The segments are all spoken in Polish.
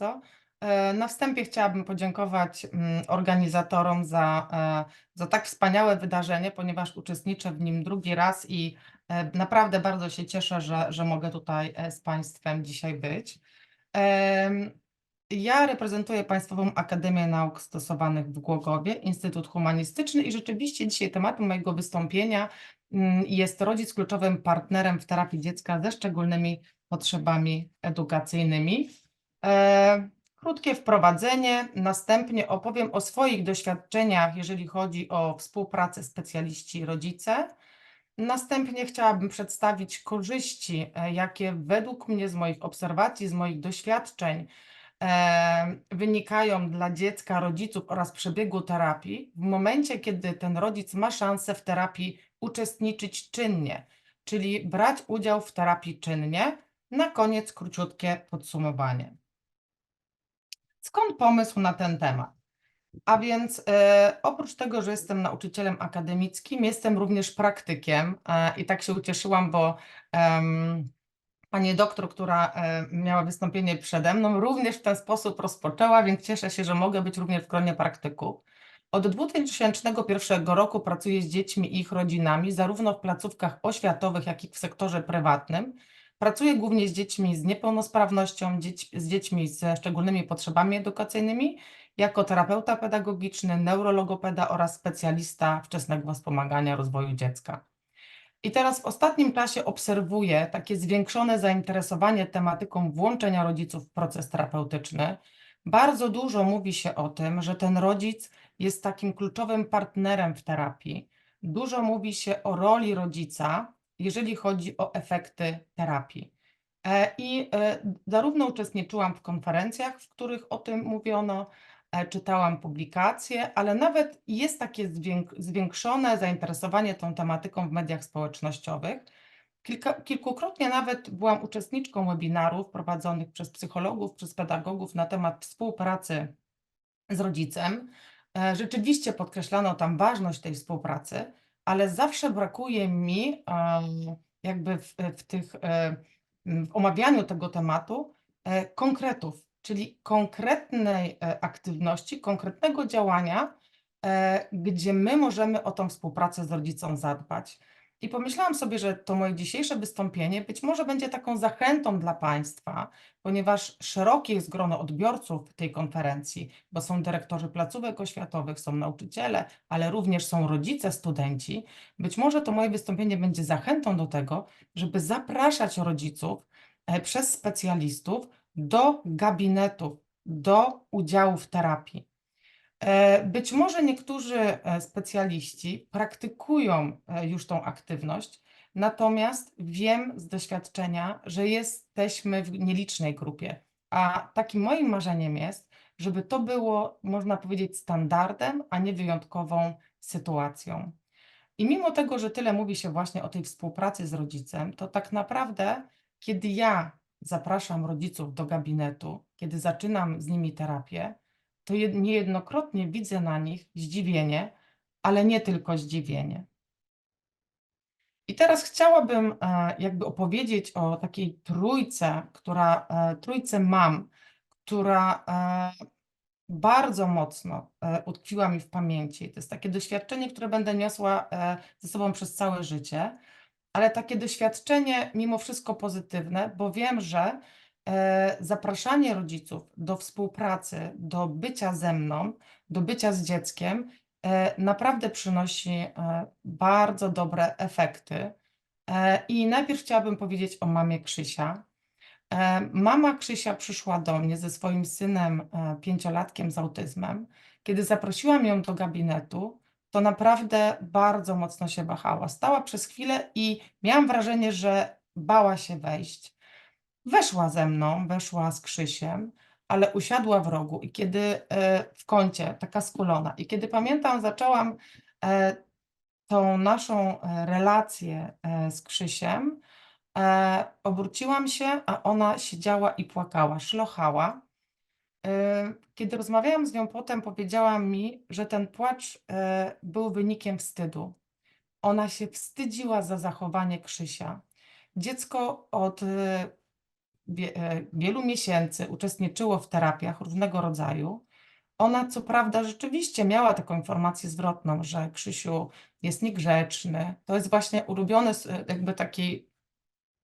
bardzo. E, Na wstępie chciałabym podziękować mm, organizatorom za, e, za tak wspaniałe wydarzenie, ponieważ uczestniczę w nim drugi raz i e, naprawdę bardzo się cieszę, że, że mogę tutaj z Państwem dzisiaj być. Ja reprezentuję Państwową Akademię Nauk Stosowanych w Głogowie, Instytut Humanistyczny i rzeczywiście dzisiaj tematem mojego wystąpienia mm, jest rodzic kluczowym partnerem w terapii dziecka ze szczególnymi potrzebami edukacyjnymi. E, Krótkie wprowadzenie, następnie opowiem o swoich doświadczeniach, jeżeli chodzi o współpracę specjaliści i rodzice. Następnie chciałabym przedstawić korzyści, e, jakie według mnie z moich obserwacji, z moich doświadczeń e, wynikają dla dziecka, rodziców oraz przebiegu terapii w momencie, kiedy ten rodzic ma szansę w terapii uczestniczyć czynnie, czyli brać udział w terapii czynnie. Na koniec króciutkie podsumowanie. Skąd pomysł na ten temat? A więc e, oprócz tego, że jestem nauczycielem akademickim, jestem również praktykiem e, i tak się ucieszyłam, bo pani doktor, która e, miała wystąpienie przede mną, również w ten sposób rozpoczęła, więc cieszę się, że mogę być również w gronie praktyków. Od 2001 roku pracuję z dziećmi i ich rodzinami, zarówno w placówkach oświatowych, jak i w sektorze prywatnym. Pracuję głównie z dziećmi z niepełnosprawnością, z dziećmi ze szczególnymi potrzebami edukacyjnymi, jako terapeuta pedagogiczny, neurologopeda oraz specjalista wczesnego wspomagania rozwoju dziecka. I teraz w ostatnim czasie obserwuję takie zwiększone zainteresowanie tematyką włączenia rodziców w proces terapeutyczny. Bardzo dużo mówi się o tym, że ten rodzic jest takim kluczowym partnerem w terapii. Dużo mówi się o roli rodzica, jeżeli chodzi o efekty terapii. E, I e, zarówno uczestniczyłam w konferencjach, w których o tym mówiono, e, czytałam publikacje, ale nawet jest takie zwięk- zwiększone zainteresowanie tą tematyką w mediach społecznościowych. Kilka, kilkukrotnie nawet byłam uczestniczką webinarów prowadzonych przez psychologów, przez pedagogów na temat współpracy z rodzicem. Rzeczywiście podkreślano tam ważność tej współpracy, ale zawsze brakuje mi jakby w, w tych w omawianiu tego tematu e, konkretów, czyli konkretnej e, aktywności, konkretnego działania, e, gdzie my możemy o tą współpracę z rodzicą zadbać. I pomyślałam sobie, że to moje dzisiejsze wystąpienie być może będzie taką zachętą dla Państwa, ponieważ szerokie jest grono odbiorców tej konferencji, bo są dyrektorzy placówek oświatowych, są nauczyciele, ale również są rodzice, studenci. Być może to moje wystąpienie będzie zachętą do tego, żeby zapraszać rodziców e, przez specjalistów do gabinetów, do udziału w terapii. E, Być może niektórzy e, specjaliści praktykują e, już tą aktywność, natomiast wiem z doświadczenia, że jesteśmy w nielicznej grupie. A takim moim marzeniem jest, żeby to było, można powiedzieć, standardem, a nie wyjątkową sytuacją. I mimo tego, że tyle mówi się właśnie o tej współpracy z rodzicem, to tak naprawdę, kiedy ja zapraszam rodziców do gabinetu, kiedy zaczynam z nimi terapię, to jed- niejednokrotnie widzę na nich zdziwienie, ale nie tylko zdziwienie. I teraz chciałabym e, jakby opowiedzieć o takiej trójce, która, e, trójce mam, która e, bardzo mocno utkwiła mi w pamięci. To jest takie doświadczenie, które będę niosła ze sobą przez całe życie, ale takie doświadczenie mimo wszystko pozytywne, bo wiem, że zapraszanie rodziców do współpracy, do bycia ze mną, do bycia z dzieckiem, e, naprawdę przynosi e, bardzo dobre efekty. E, I najpierw chciałabym powiedzieć o mamie Krzysia. E, Mama Krzysia przyszła do mnie ze swoim synem e, pięciolatkiem z autyzmem. Kiedy zaprosiłam ją do gabinetu, to naprawdę bardzo mocno się wahała. Stała przez chwilę i miałam wrażenie, że bała się wejść. Weszła ze mną, weszła z Krzysiem, ale usiadła w rogu i kiedy e, w kącie, taka skulona, i kiedy pamiętam, zaczęłam e, tą naszą e, relację z Krzysiem, obróciłam się, a ona siedziała i płakała, szlochała. Kiedy rozmawiałam z nią potem, powiedziała mi, że ten płacz był wynikiem wstydu. Ona się wstydziła za zachowanie Krzysia. Dziecko od wielu miesięcy uczestniczyło w terapiach różnego rodzaju. Ona co prawda rzeczywiście miała taką informację zwrotną, że Krzysiu jest niegrzeczny. To jest właśnie ulubione, s- jakby taki,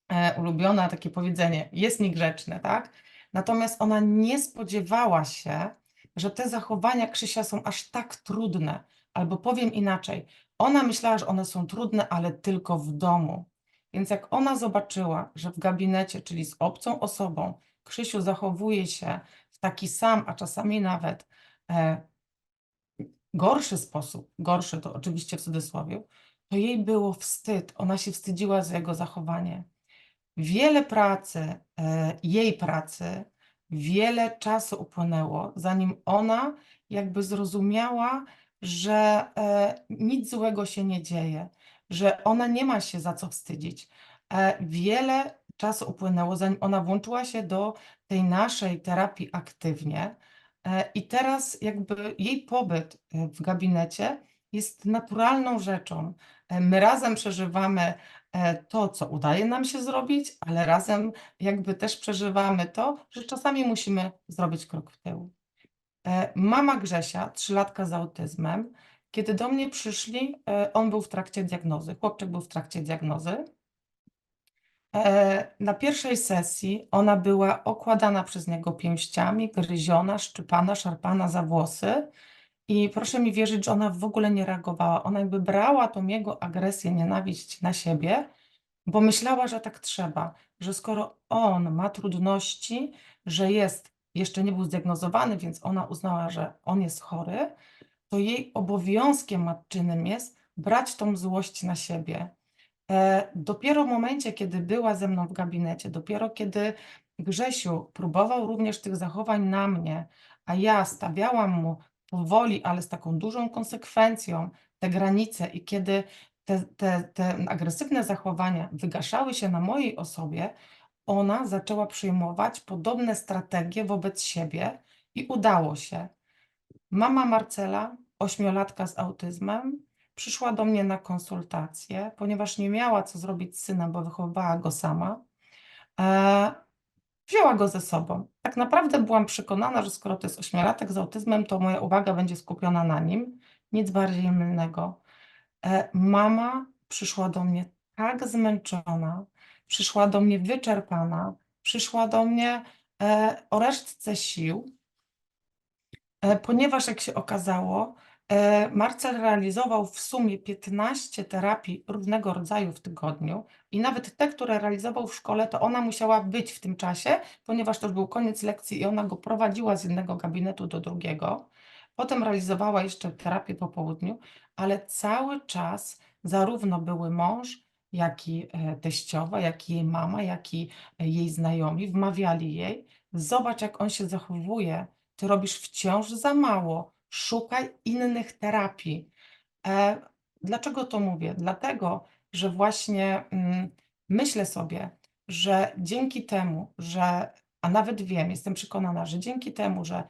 e, ulubione takie powiedzenie, jest niegrzeczny, tak? Natomiast ona nie spodziewała się, że te zachowania Krzysia są aż tak trudne. Albo powiem inaczej, ona myślała, że one są trudne, ale tylko w domu. Więc jak ona zobaczyła, że w gabinecie, czyli z obcą osobą, Krzysiu zachowuje się w taki sam, a czasami nawet e, gorszy sposób, gorszy to oczywiście w cudzysłowie, to jej było wstyd. Ona się wstydziła za jego zachowanie. Wiele pracy, e, jej pracy, wiele czasu upłynęło, zanim ona jakby zrozumiała, że e, nic złego się nie dzieje, że ona nie ma się za co wstydzić. E, Wiele czasu upłynęło, zanim ona włączyła się do tej naszej terapii aktywnie. E, I teraz jakby jej pobyt e, w gabinecie jest naturalną rzeczą. My razem przeżywamy to, co udaje nam się zrobić, ale razem jakby też przeżywamy to, że czasami musimy zrobić krok w tył. Mama Grzesia, trzylatka z autyzmem, kiedy do mnie przyszli, e, on był w trakcie diagnozy, chłopczyk był w trakcie diagnozy. E, Na pierwszej sesji ona była okładana przez niego pięściami, gryziona, szczypana, szarpana za włosy. I proszę mi wierzyć, że ona w ogóle nie reagowała. Ona jakby brała tą jego agresję, nienawiść na siebie, bo myślała, że tak trzeba, że skoro on ma trudności, że jest, jeszcze nie był zdiagnozowany, więc ona uznała, że on jest chory, to jej obowiązkiem matczynym jest brać tą złość na siebie. E, Dopiero w momencie, kiedy była ze mną w gabinecie, dopiero kiedy Grzesiu próbował również tych zachowań na mnie, a ja stawiałam mu powoli, ale z taką dużą konsekwencją te granice i kiedy te, te, te agresywne zachowania wygaszały się na mojej osobie, ona zaczęła przyjmować podobne strategie wobec siebie i udało się. Mama Marcela, ośmiolatka z autyzmem, przyszła do mnie na konsultację, ponieważ nie miała co zrobić z synem, bo wychowywała go sama. E, wzięła go ze sobą. Tak naprawdę byłam przekonana, że skoro to jest ośmiolatek z autyzmem, to moja uwaga będzie skupiona na nim. Nic bardziej mylnego. E, mama przyszła do mnie tak zmęczona, przyszła do mnie wyczerpana, przyszła do mnie e, o resztce sił, Ponieważ, jak się okazało, e, Marcel realizował w sumie 15 terapii różnego rodzaju w tygodniu i nawet te, które realizował w szkole, to ona musiała być w tym czasie, ponieważ to już był koniec lekcji i ona go prowadziła z jednego gabinetu do drugiego. Potem realizowała jeszcze terapię po południu, ale cały czas zarówno były mąż, jak i e, teściowa, jak i jej mama, jak i e, jej znajomi wmawiali jej, zobacz jak on się zachowuje, ty robisz wciąż za mało. Szukaj innych terapii. E, dlaczego to mówię? Dlatego, że właśnie mm, myślę sobie, że dzięki temu, że, a nawet wiem, jestem przekonana, że dzięki temu, że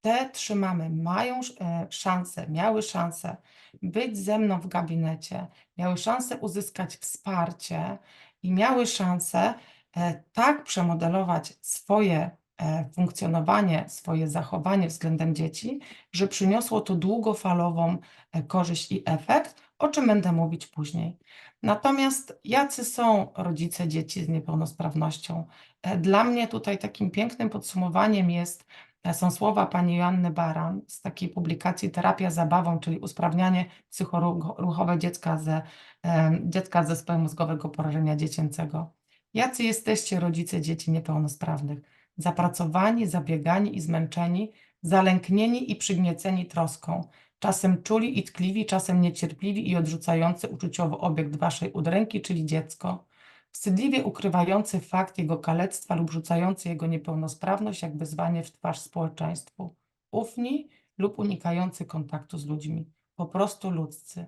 te trzy mamy mają e, szansę, miały szansę być ze mną w gabinecie, miały szansę uzyskać wsparcie i miały szansę e, tak przemodelować swoje funkcjonowanie, swoje zachowanie względem dzieci, że przyniosło to długofalową e, korzyść i efekt, o czym będę mówić później. Natomiast jacy są rodzice dzieci z niepełnosprawnością? E, Dla mnie tutaj takim pięknym podsumowaniem jest, e, są słowa pani Joanny Baran z takiej publikacji Terapia zabawą, czyli usprawnianie psychoruchowe dziecka, ze, e, dziecka z zespołem mózgowego porażenia dziecięcego. Jacy jesteście rodzice dzieci niepełnosprawnych? Zapracowani, zabiegani i zmęczeni, zalęknieni i przygnieceni troską, czasem czuli i tkliwi, czasem niecierpliwi i odrzucający uczuciowo obiekt waszej udręki, czyli dziecko, wstydliwie ukrywający fakt jego kalectwa lub rzucający jego niepełnosprawność jak wyzwanie w twarz społeczeństwu, ufni lub unikający kontaktu z ludźmi, po prostu ludzcy.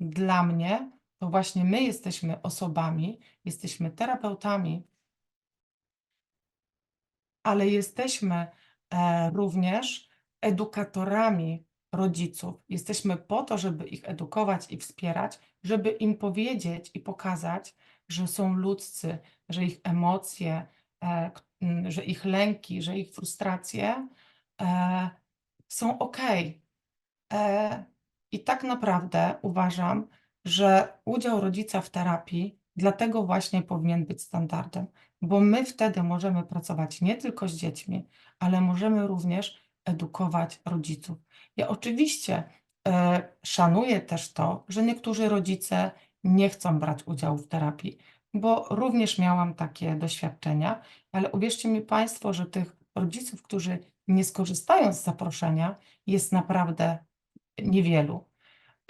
Dla mnie to właśnie my jesteśmy osobami, jesteśmy terapeutami, ale jesteśmy e, również edukatorami rodziców. Jesteśmy po to, żeby ich edukować i wspierać, żeby im powiedzieć i pokazać, że są ludzcy, że ich emocje, e, że ich lęki, że ich frustracje e, są ok. I tak naprawdę uważam, że udział rodzica w terapii dlatego właśnie powinien być standardem, bo my wtedy możemy pracować nie tylko z dziećmi, ale możemy również edukować rodziców. Ja oczywiście e, szanuję też to, że niektórzy rodzice nie chcą brać udziału w terapii, bo również miałam takie doświadczenia, ale uwierzcie mi Państwo, że tych rodziców, którzy nie skorzystają z zaproszenia, jest naprawdę niewielu.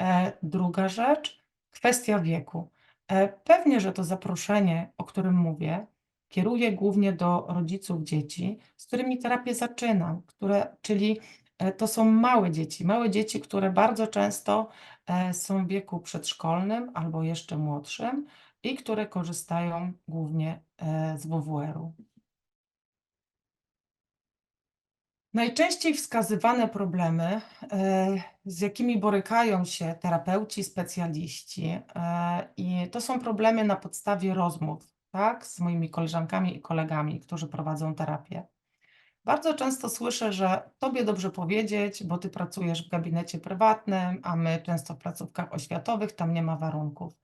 E, Druga rzecz, kwestia wieku. E, Pewnie, że to zaproszenie, o którym mówię, kieruję głównie do rodziców dzieci, z którymi terapię zaczynam, które, czyli e, to są małe dzieci, małe dzieci, które bardzo często e, są w wieku przedszkolnym albo jeszcze młodszym i które korzystają głównie e, z WWR-u. Najczęściej wskazywane problemy, z jakimi borykają się terapeuci, specjaliści, i to są problemy na podstawie rozmów, tak, z moimi koleżankami i kolegami, którzy prowadzą terapię. Bardzo często słyszę, że tobie dobrze powiedzieć, bo ty pracujesz w gabinecie prywatnym, a my często w placówkach oświatowych, tam nie ma warunków.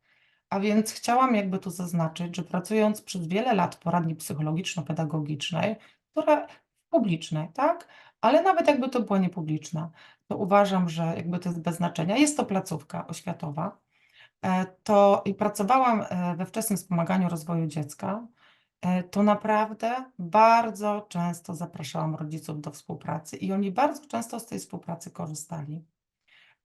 A więc chciałam jakby tu zaznaczyć, że pracując przez wiele lat w poradni psychologiczno-pedagogicznej, która publicznej, tak? Ale nawet jakby to była niepubliczna, to uważam, że jakby to jest bez znaczenia. Jest to placówka oświatowa. E, To i pracowałam e, we wczesnym wspomaganiu rozwoju dziecka. E, To naprawdę bardzo często zapraszałam rodziców do współpracy i oni bardzo często z tej współpracy korzystali.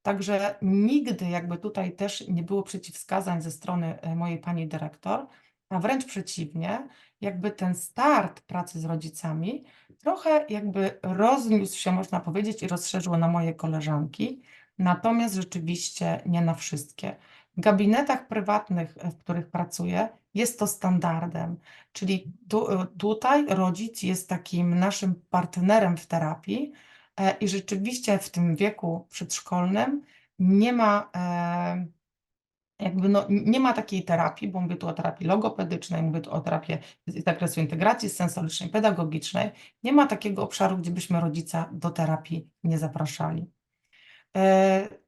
Także nigdy jakby tutaj też nie było przeciwwskazań ze strony mojej pani dyrektor, a wręcz przeciwnie, jakby ten start pracy z rodzicami trochę jakby rozniósł się, można powiedzieć, i rozszerzył na moje koleżanki, natomiast rzeczywiście nie na wszystkie. W gabinetach prywatnych, e, w których pracuję, jest to standardem, czyli tu, e, tutaj rodzic jest takim naszym partnerem w terapii, E, I rzeczywiście w tym wieku przedszkolnym nie ma, jakby no, nie ma takiej terapii, bo mówię tu o terapii logopedycznej, mówię tu o terapii z zakresu integracji sensorycznej, pedagogicznej. Nie ma takiego obszaru, gdzie byśmy rodzica do terapii nie zapraszali.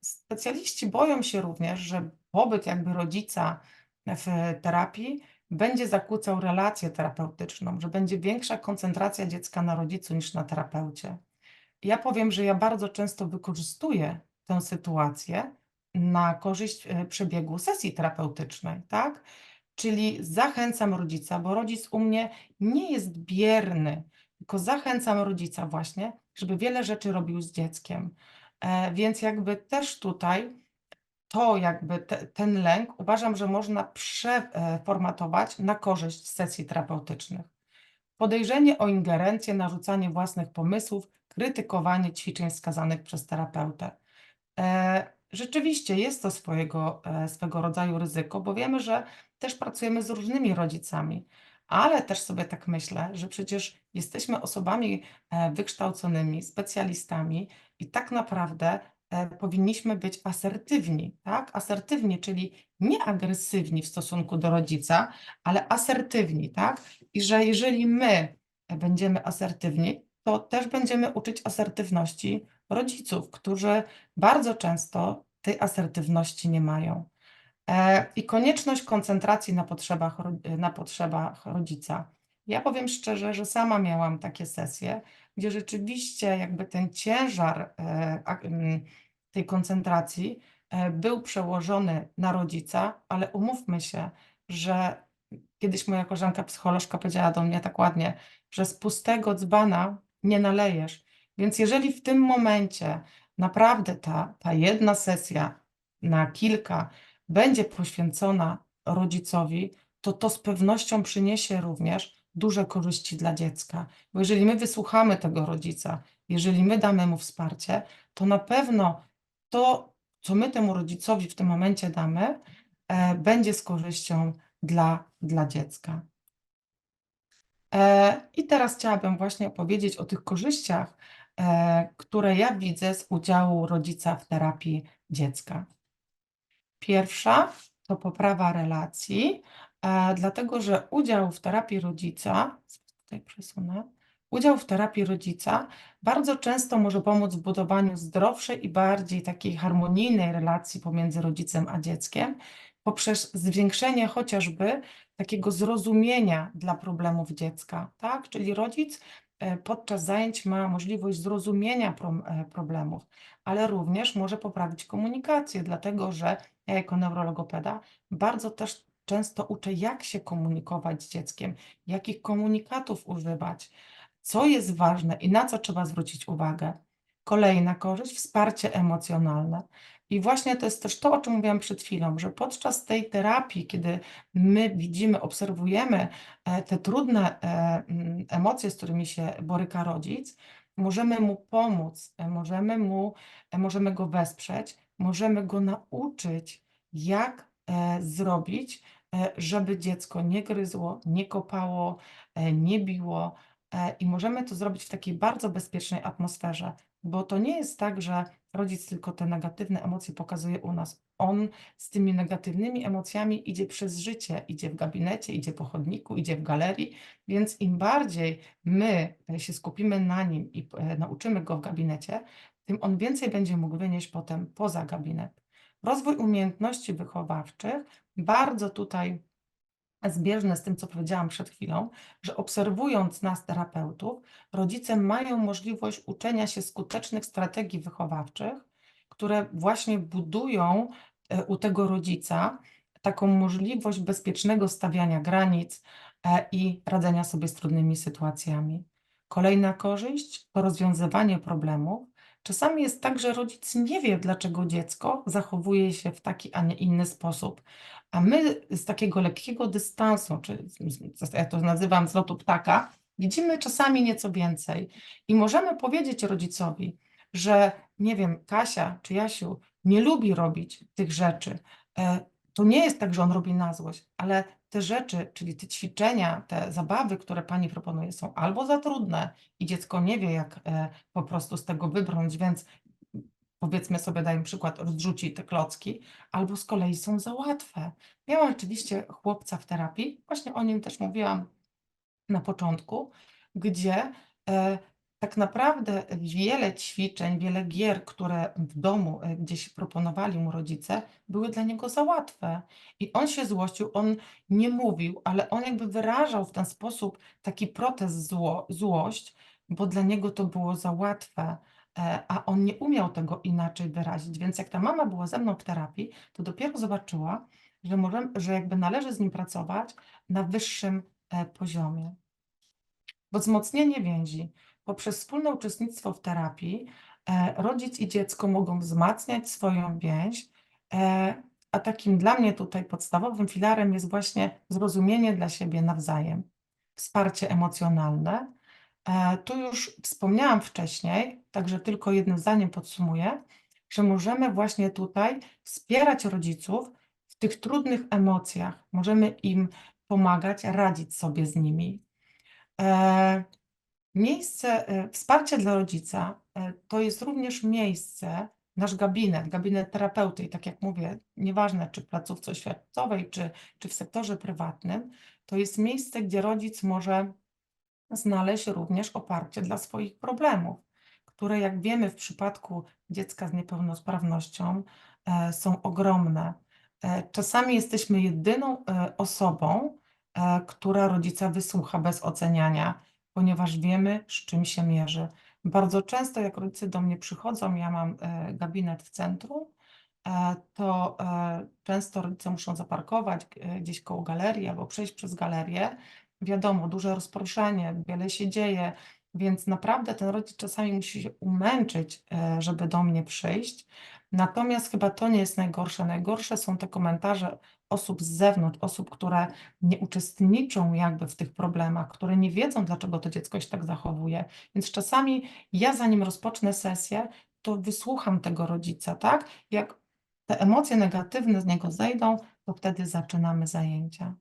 Specjaliści boją się również, że pobyt jakby rodzica w terapii będzie zakłócał relację terapeutyczną, że będzie większa koncentracja dziecka na rodzicu niż na terapeucie. Ja powiem, że ja bardzo często wykorzystuję tę sytuację na korzyść e, przebiegu sesji terapeutycznej, tak? Czyli zachęcam rodzica, bo rodzic u mnie nie jest bierny, tylko zachęcam rodzica właśnie, żeby wiele rzeczy robił z dzieckiem. E, Więc jakby też tutaj to jakby te, ten lęk uważam, że można przeformatować na korzyść sesji terapeutycznych. Podejrzenie o ingerencję, narzucanie własnych pomysłów, krytykowanie ćwiczeń wskazanych przez terapeutę. E, Rzeczywiście jest to swojego, e, swego rodzaju ryzyko, bo wiemy, że też pracujemy z różnymi rodzicami, ale też sobie tak myślę, że przecież jesteśmy osobami e, wykształconymi, specjalistami i tak naprawdę e, powinniśmy być asertywni, tak? Asertywni, czyli nie agresywni w stosunku do rodzica, ale asertywni, tak? I że jeżeli my będziemy asertywni, to też będziemy uczyć asertywności rodziców, którzy bardzo często tej asertywności nie mają. E, I konieczność koncentracji na potrzebach, na potrzebach rodzica. Ja powiem szczerze, że sama miałam takie sesje, gdzie rzeczywiście jakby ten ciężar e, ak- m, tej koncentracji e, był przełożony na rodzica, ale umówmy się, że kiedyś moja koleżanka psycholożka powiedziała do mnie tak ładnie, że z pustego dzbana nie nalejesz. Więc jeżeli w tym momencie naprawdę ta, ta jedna sesja na kilka będzie poświęcona rodzicowi, to to z pewnością przyniesie również duże korzyści dla dziecka. Bo jeżeli my wysłuchamy tego rodzica, jeżeli my damy mu wsparcie, to na pewno to, co my temu rodzicowi w tym momencie damy, e, będzie z korzyścią dla, dla dziecka. E, I teraz chciałabym właśnie opowiedzieć o tych korzyściach, e, które ja widzę z udziału rodzica w terapii dziecka. Pierwsza to poprawa relacji, dlatego że udział w terapii rodzica, tutaj przesunę. Udział w terapii rodzica bardzo często może pomóc w budowaniu zdrowszej i bardziej takiej harmonijnej relacji pomiędzy rodzicem a dzieckiem, poprzez zwiększenie chociażby takiego zrozumienia dla problemów dziecka, tak? Czyli rodzic e, podczas zajęć ma możliwość zrozumienia e, problemów, ale również może poprawić komunikację, dlatego że ja jako neurologopeda bardzo też często uczę, jak się komunikować z dzieckiem, jakich komunikatów używać, co jest ważne i na co trzeba zwrócić uwagę. Kolejna korzyść, wsparcie emocjonalne. I właśnie to jest też to, o czym mówiłam przed chwilą, że podczas tej terapii, kiedy my widzimy, obserwujemy e, te trudne e, mm, emocje, z którymi się boryka rodzic, możemy mu pomóc, e, możemy mu, możemy go wesprzeć, możemy go nauczyć, jak zrobić, żeby dziecko nie gryzło, nie kopało, nie biło. E, I możemy to zrobić w takiej bardzo bezpiecznej atmosferze, bo to nie jest tak, że rodzic tylko te negatywne emocje pokazuje u nas. On z tymi negatywnymi emocjami idzie przez życie, idzie w gabinecie, idzie po chodniku, idzie w galerii, więc im bardziej my e, się skupimy na nim i e, nauczymy go w gabinecie, tym on więcej będzie mógł wynieść potem poza gabinet. Rozwój umiejętności wychowawczych bardzo tutaj zbieżne z tym, co powiedziałam przed chwilą, że obserwując nas, terapeutów, rodzice mają możliwość uczenia się skutecznych strategii wychowawczych, które właśnie budują e, u tego rodzica taką możliwość bezpiecznego stawiania granic e, i radzenia sobie z trudnymi sytuacjami. Kolejna korzyść to rozwiązywanie problemów. Czasami jest tak, że rodzic nie wie, dlaczego dziecko zachowuje się w taki, a nie inny sposób. A my z takiego lekkiego dystansu, czy ja to nazywam z lotu ptaka, widzimy czasami nieco więcej i możemy powiedzieć rodzicowi, że nie wiem, Kasia czy Jasiu nie lubi robić tych rzeczy. E, To nie jest tak, że on robi na złość, ale te rzeczy, czyli te ćwiczenia, te zabawy, które pani proponuje, są albo za trudne i dziecko nie wie, jak e, po prostu z tego wybrnąć, więc powiedzmy sobie, dajmy przykład, rozrzuci te klocki, albo z kolei są za łatwe. Miałam oczywiście chłopca w terapii, właśnie o nim też mówiłam na początku, gdzie e, tak naprawdę wiele ćwiczeń, wiele gier, które w domu e, gdzieś proponowali mu rodzice, były dla niego za łatwe. I on się złościł, on nie mówił, ale on jakby wyrażał w ten sposób taki protest, zło, złość, bo dla niego to było za łatwe. e, A on nie umiał tego inaczej wyrazić. Więc jak ta mama była ze mną w terapii, to dopiero zobaczyła, że, możemy, że jakby należy z nim pracować na wyższym e, poziomie. Bo wzmocnienie więzi poprzez wspólne uczestnictwo w terapii e, rodzic i dziecko mogą wzmacniać swoją więź, e, a takim dla mnie tutaj podstawowym filarem jest właśnie zrozumienie dla siebie nawzajem, wsparcie emocjonalne. E, Tu już wspomniałam wcześniej, także tylko jednym zdaniem podsumuję, że możemy właśnie tutaj wspierać rodziców w tych trudnych emocjach, możemy im pomagać, radzić sobie z nimi. Miejsce, e, wsparcie dla rodzica e, to jest również miejsce, nasz gabinet, gabinet terapeuty, i tak jak mówię, nieważne czy w placówce oświatowej, czy, czy w sektorze prywatnym, to jest miejsce, gdzie rodzic może znaleźć również oparcie dla swoich problemów, które, jak wiemy, w przypadku dziecka z niepełnosprawnością e, są ogromne. Czasami jesteśmy jedyną osobą, która rodzica wysłucha bez oceniania, ponieważ wiemy, z czym się mierzy. Bardzo często, jak rodzice do mnie przychodzą, ja mam e, gabinet w centrum, e, to e, często rodzice muszą zaparkować gdzieś koło galerii albo przejść przez galerię. Wiadomo, duże rozproszenie, wiele się dzieje, więc naprawdę ten rodzic czasami musi się umęczyć, żeby do mnie przyjść. Natomiast chyba to nie jest najgorsze. Najgorsze są te komentarze osób z zewnątrz, osób, które nie uczestniczą jakby w tych problemach, które nie wiedzą, dlaczego to dziecko się tak zachowuje. Więc czasami ja, zanim rozpocznę sesję, to wysłucham tego rodzica, tak? Jak te emocje negatywne z niego zejdą, to wtedy zaczynamy zajęcia.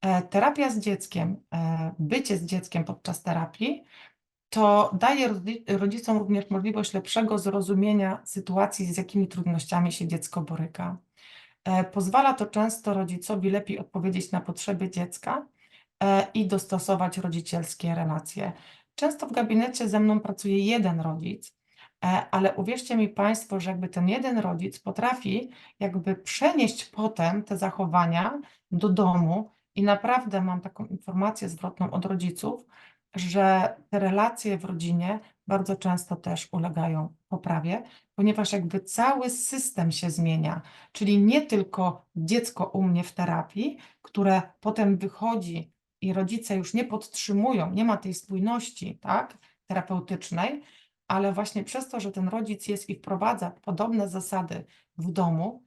E, Terapia z dzieckiem, e, bycie z dzieckiem podczas terapii, to daje rodzi- rodzicom również możliwość lepszego zrozumienia sytuacji, z jakimi trudnościami się dziecko boryka. E, Pozwala to często rodzicowi lepiej odpowiedzieć na potrzeby dziecka e, i dostosować rodzicielskie relacje. Często w gabinecie ze mną pracuje jeden rodzic, e, ale uwierzcie mi Państwo, że jakby ten jeden rodzic potrafi jakby przenieść potem te zachowania do domu i naprawdę mam taką informację zwrotną od rodziców, że te relacje w rodzinie bardzo często też ulegają poprawie, ponieważ jakby cały system się zmienia, czyli nie tylko dziecko u mnie w terapii, które potem wychodzi i rodzice już nie podtrzymują, nie ma tej spójności, tak, terapeutycznej, ale właśnie przez to, że ten rodzic jest i wprowadza podobne zasady w domu,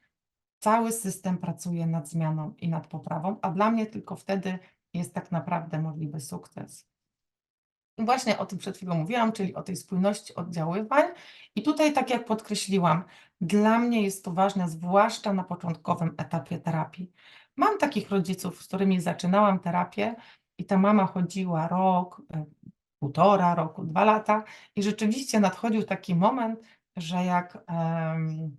cały system pracuje nad zmianą i nad poprawą, a dla mnie tylko wtedy jest tak naprawdę możliwy sukces. Właśnie o tym przed chwilą mówiłam, czyli o tej spójności oddziaływań. I tutaj, tak jak podkreśliłam, dla mnie jest to ważne, zwłaszcza na początkowym etapie terapii. Mam takich rodziców, z którymi zaczynałam terapię i ta mama chodziła rok, e, półtora roku, dwa lata i rzeczywiście nadchodził taki moment, że jak em,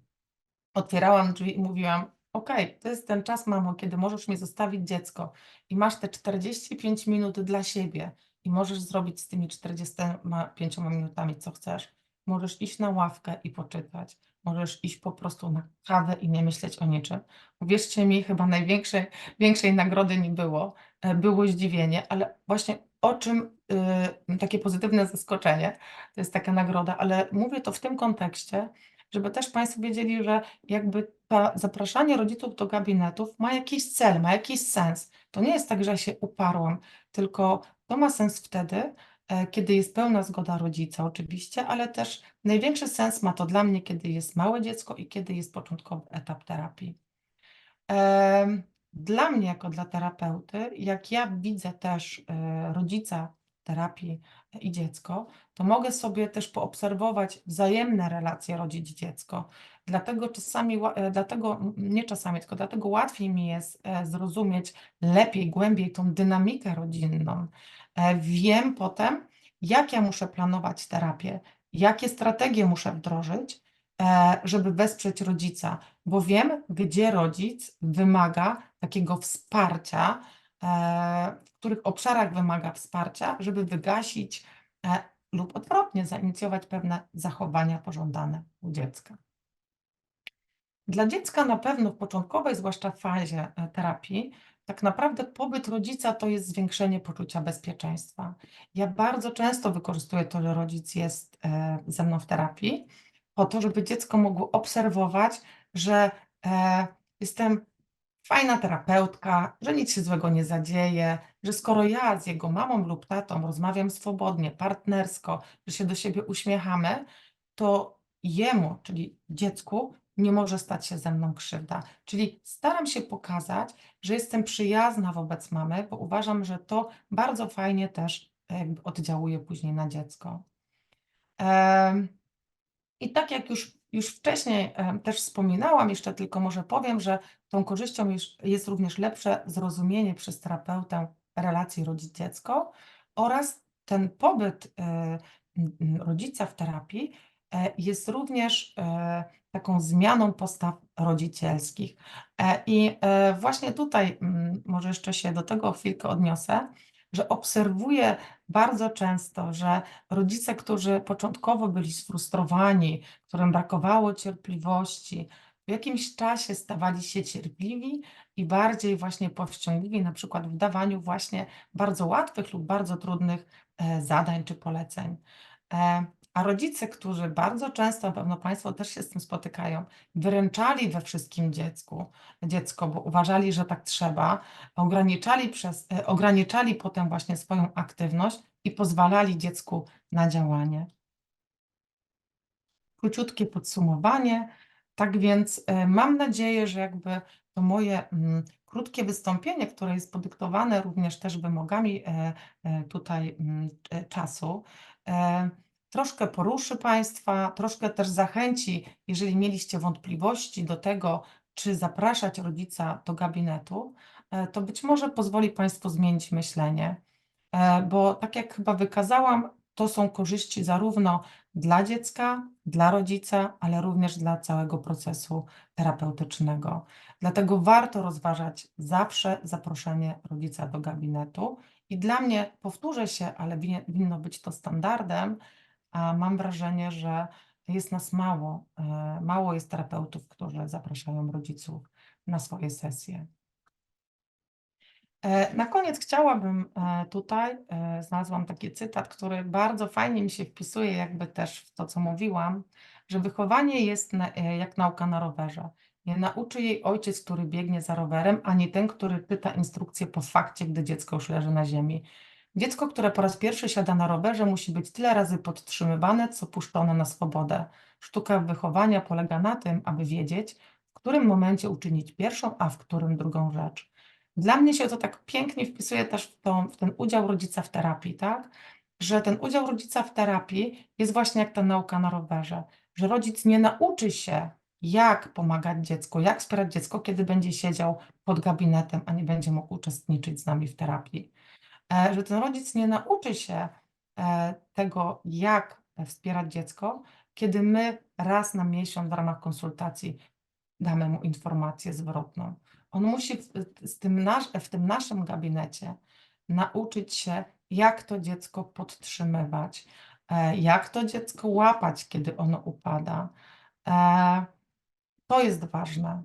otwierałam drzwi i mówiłam, okej, to jest ten czas, mamo, kiedy możesz mi zostawić dziecko i masz te 45 minut dla siebie i możesz zrobić z tymi 45 minutami, co chcesz. Możesz iść na ławkę i poczytać. Możesz iść po prostu na kawę i nie myśleć o niczym. Uwierzcie mi, chyba największej większej nagrody nie było. E, Było zdziwienie, ale właśnie o czym y, takie pozytywne zaskoczenie, to jest taka nagroda, ale mówię to w tym kontekście, żeby też Państwo wiedzieli, że jakby to zapraszanie rodziców do gabinetów ma jakiś cel, ma jakiś sens. To nie jest tak, że ja się uparłam, tylko to ma sens wtedy, e, kiedy jest pełna zgoda rodzica oczywiście, ale też największy sens ma to dla mnie, kiedy jest małe dziecko i kiedy jest początkowy etap terapii. Dla mnie, jako dla terapeuty, jak ja widzę też e, rodzica terapii i dziecko, to mogę sobie też poobserwować wzajemne relacje rodzic-dziecko. Dlatego czasami, e, dlatego, nie czasami, tylko dlatego łatwiej mi jest zrozumieć lepiej, głębiej tą dynamikę rodzinną. E, Wiem potem, jak ja muszę planować terapię, jakie strategie muszę wdrożyć, e, żeby wesprzeć rodzica, bo wiem, gdzie rodzic wymaga takiego wsparcia, e, w których obszarach wymaga wsparcia, żeby wygasić lub odwrotnie, zainicjować pewne zachowania pożądane u dziecka. Dla dziecka na pewno w początkowej, zwłaszcza fazie terapii, tak naprawdę pobyt rodzica to jest zwiększenie poczucia bezpieczeństwa. Ja bardzo często wykorzystuję to, że rodzic jest e, ze mną w terapii, po to, żeby dziecko mogło obserwować, że e, jestem fajna terapeutka, że nic się złego nie zadzieje, że skoro ja z jego mamą lub tatą rozmawiam swobodnie, partnersko, że się do siebie uśmiechamy, to jemu, czyli dziecku, nie może stać się ze mną krzywda. Czyli staram się pokazać, że jestem przyjazna wobec mamy, bo uważam, że to bardzo fajnie też e, jakby oddziałuje później na dziecko. I tak jak już, już wcześniej em, też wspominałam, jeszcze tylko może powiem, że tą korzyścią jest, również lepsze zrozumienie przez terapeutę relacji rodzic-dziecko oraz ten pobyt e, rodzica w terapii e, jest również e, taką zmianą postaw rodzicielskich. E, I e, właśnie tutaj mm, może jeszcze się do tego chwilkę odniosę, że obserwuję bardzo często, że rodzice, którzy początkowo byli sfrustrowani, którym brakowało cierpliwości, w jakimś czasie stawali się cierpliwi i bardziej właśnie powściągliwi, na przykład w dawaniu właśnie bardzo łatwych lub bardzo trudnych e, zadań czy poleceń. A rodzice, którzy bardzo często, na pewno Państwo też się z tym spotykają, wyręczali we wszystkim dziecku, dziecko, bo uważali, że tak trzeba, ograniczali, przez, e, ograniczali potem właśnie swoją aktywność i pozwalali dziecku na działanie. Króciutkie podsumowanie. Tak więc e, mam nadzieję, że jakby to moje mm, krótkie wystąpienie, które jest podyktowane również też wymogami e, tutaj mm, czasu, troszkę poruszy Państwa, troszkę też zachęci, jeżeli mieliście wątpliwości do tego, czy zapraszać rodzica do gabinetu, e, to być może pozwoli Państwu zmienić myślenie. E, Bo tak jak chyba wykazałam, to są korzyści zarówno dla dziecka, dla rodzica, ale również dla całego procesu terapeutycznego. Dlatego warto rozważać zawsze zaproszenie rodzica do gabinetu. I dla mnie, powtórzę się, ale winno być to standardem, a mam wrażenie, że jest nas mało. e, Mało jest terapeutów, którzy zapraszają rodziców na swoje sesje. E, Na koniec chciałabym e, tutaj, znalazłam taki cytat, który bardzo fajnie mi się wpisuje, jakby też w to, co mówiłam, że wychowanie jest jak nauka na rowerze. Nie nauczy jej ojciec, który biegnie za rowerem, ani ten, który czyta instrukcję po fakcie, gdy dziecko już leży na ziemi. Dziecko, które po raz pierwszy siada na rowerze, musi być tyle razy podtrzymywane, co puszczone na swobodę. Sztuka wychowania polega na tym, aby wiedzieć, w którym momencie uczynić pierwszą, a w którym drugą rzecz. Dla mnie się to tak pięknie wpisuje też w, tą, w ten udział rodzica w terapii, tak? Że ten udział rodzica w terapii jest właśnie jak ta nauka na rowerze, że rodzic nie nauczy się, jak pomagać dziecku, jak wspierać dziecko, kiedy będzie siedział pod gabinetem, a nie będzie mógł uczestniczyć z nami w terapii. E, Że ten rodzic nie nauczy się e, tego, jak wspierać dziecko, kiedy my raz na miesiąc w ramach konsultacji damy mu informację zwrotną. On musi w, tym nasz, w tym naszym gabinecie nauczyć się, jak to dziecko podtrzymywać, e, jak to dziecko łapać, kiedy ono upada. To jest ważne.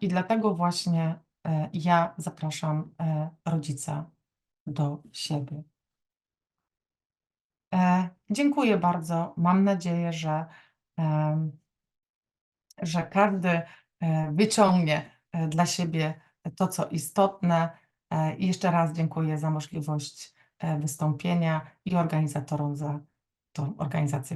I dlatego właśnie ja zapraszam rodzica do siebie. E, Dziękuję bardzo. Mam nadzieję, że, em, że każdy e, wyciągnie e, dla siebie to, co istotne. E, I jeszcze raz dziękuję za możliwość e, wystąpienia i organizatorom za tą organizację